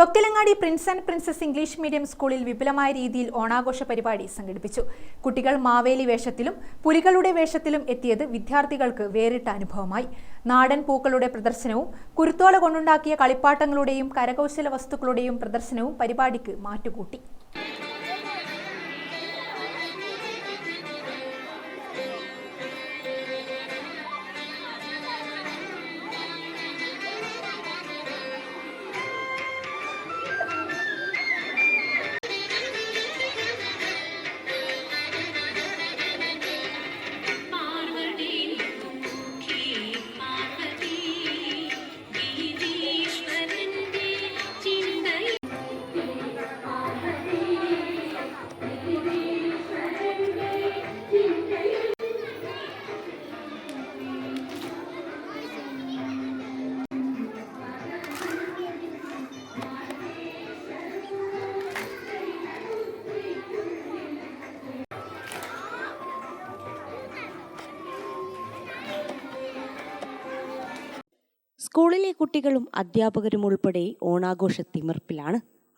Thokkilangadi prince and princess English medium സ്കൂളിൽ വിപുലമായ രീതിയിൽ ഓണാഘോഷ പരിപാടി സംഘടിപ്പിച്ചു. കുട്ടികൾ മാവേലി വേഷത്തിലും പുലികളുടെ വേഷത്തിലും എത്തിയത് വിദ്യാർത്ഥികൾക്ക് വേറിട്ട അനുഭവമായി. നാടൻ പൂക്കളുടെ പ്രദർശനവും കുരുത്തോല കൊണ്ടുണ്ടാക്കിയ കളിപ്പാട്ടങ്ങളുടെയും കരകൗശല വസ്തുക്കളുടെയും പ്രദർശനവും പരിപാടിക്ക് മാറ്റുകൂട്ടി. സ്കൂളിലെ കുട്ടികളും അധ്യാപകരും ഉൾപ്പെടെ ഓണാഘോഷ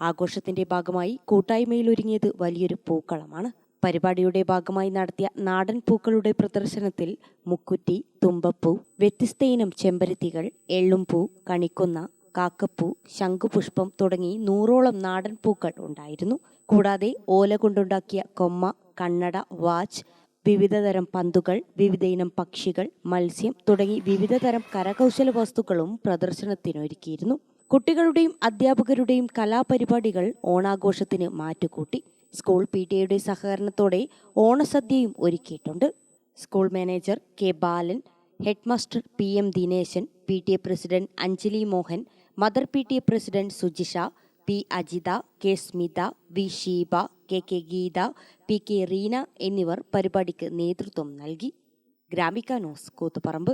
ആഘോഷത്തിന്റെ ഭാഗമായി കൂട്ടായ്മയിൽ ഒരുങ്ങിയത് വലിയൊരു പൂക്കളമാണ് പരിപാടിയുടെ ഭാഗമായി നടത്തിയ നാടൻ പൂക്കളുടെ പ്രദർശനത്തിൽ മുക്കുറ്റി തുമ്പപ്പൂ വ്യത്യസ്ത ഇനം ചെമ്പരത്തികൾ എള്ളുംപൂ കണിക്കുന്ന കാക്കപ്പൂ ശംഖുപുഷ്പം തുടങ്ങി നൂറോളം നാടൻ പൂക്കൾ ഉണ്ടായിരുന്നു. കൂടാതെ ഓല കൊണ്ടുണ്ടാക്കിയ കൊമ്മ കണ്ണട വാച്ച് വിവിധതരം പന്തുകൾ വിവിധയിനം പക്ഷികൾ മത്സ്യം തുടങ്ങി വിവിധതരം കരകൗശല വസ്തുക്കളും പ്രദർശനത്തിനൊരുക്കിയിരുന്നു. കുട്ടികളുടെയും അധ്യാപകരുടെയും കലാപരിപാടികൾ ഓണാഘോഷത്തിന് മാറ്റുകൂട്ടി. സ്കൂൾ പി ടി എയുടെ സഹകരണത്തോടെ ഓണസദ്യയും ഒരുക്കിയിട്ടുണ്ട്. School manager K Balan headmaster P M Dineshan P T A president Anjali Mohan mother P T A president Sujisha P Ajitha K Smitha V Sheeba K K Geetha P K Reena എന്നിവർ പരിപാടിക്ക് നേതൃത്വം നൽകി. Gramika news Koothuparamba.